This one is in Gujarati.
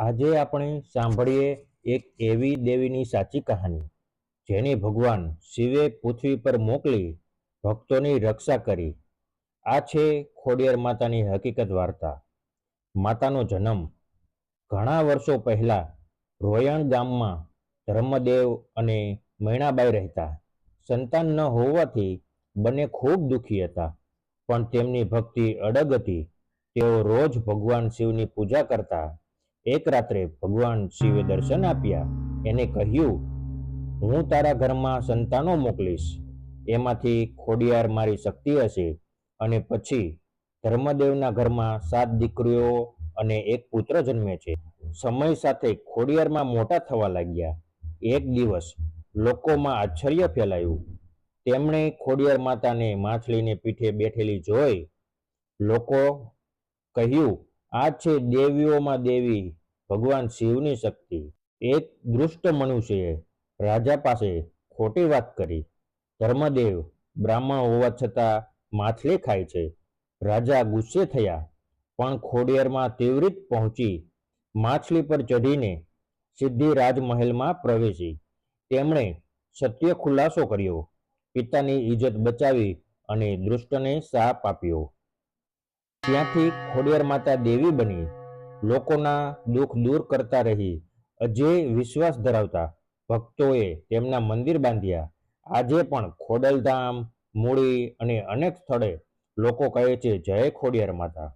આજે આપણે સાંભળીએ એક એવી દેવીની સાચી કહાની, જેને ભગવાન શિવે પૃથ્વી પર મોકલી ભક્તોની રક્ષા કરી. આ છે ખોડિયાર માતાની હકીકત વાર્તા. માતાનો જન્મ ઘણા વર્ષો પહેલા રોયણ ગામમાં ધર્મદેવ અને મૈણાબાઈ રહેતા. સંતાન ન હોવાથી બંને ખૂબ દુઃખી હતા, પણ તેમની ભક્તિ અડગ હતી. તેઓ રોજ ભગવાન શિવની પૂજા કરતા એક રાત્રે ભગવાન શિવે દર્શન આપ્યા. એને કહ્યું, હું તારા ઘરમાં સંતાનો મોકલીશ. એમાંથી ખોડિયાર મારી શક્તિ હશે અને પછી ધર્મદેવના ઘરમાં સાત દીકરીઓ અને એક પુત્ર જન્મે છે. સમય સાથે ખોડિયારમાં મોટા થવા લાગ્યા. એક દિવસ લોકોમાં આશ્ચર્ય ફેલાયું. તેમણે ખોડિયાર માતાને માછલીને પીઠે બેઠેલી જોઈ. લોકો કહ્યું, આ છે દેવીઓમાં દેવી. ભગવાન શિવની શક્તિ. એક દુષ્ટ મનુષ્યએ રાજા પાસે ખોટી વાત કરી. ધર્મદેવ બ્રાહ્મણ હોવા છતાં માછલી ખાય છે. રાજા ગુસ્સે થયા, પણ ખોડિયારમાં તીવ્રિત પહોંચી માછલી પર ચઢીને સિદ્ધિ રાજમહેલમાં પ્રવેશી. તેમણે સત્ય ખુલાસો કર્યો. પિતાની ઇજ્જત બચાવી અને દૃષ્ટને શાપ આપ્યો. ત્યાંથી ખોડિયાર માતા દેવી બની. લોકોના દુઃખ દૂર કરતા રહી અજય વિશ્વાસ ધરાવતા ભક્તોએ તેમના મંદિર બાંધ્યા. આજે પણ ખોડલધામ મૂળી અને અનેક સ્થળે લોકો કહે છે, જય ખોડિયાર માતા.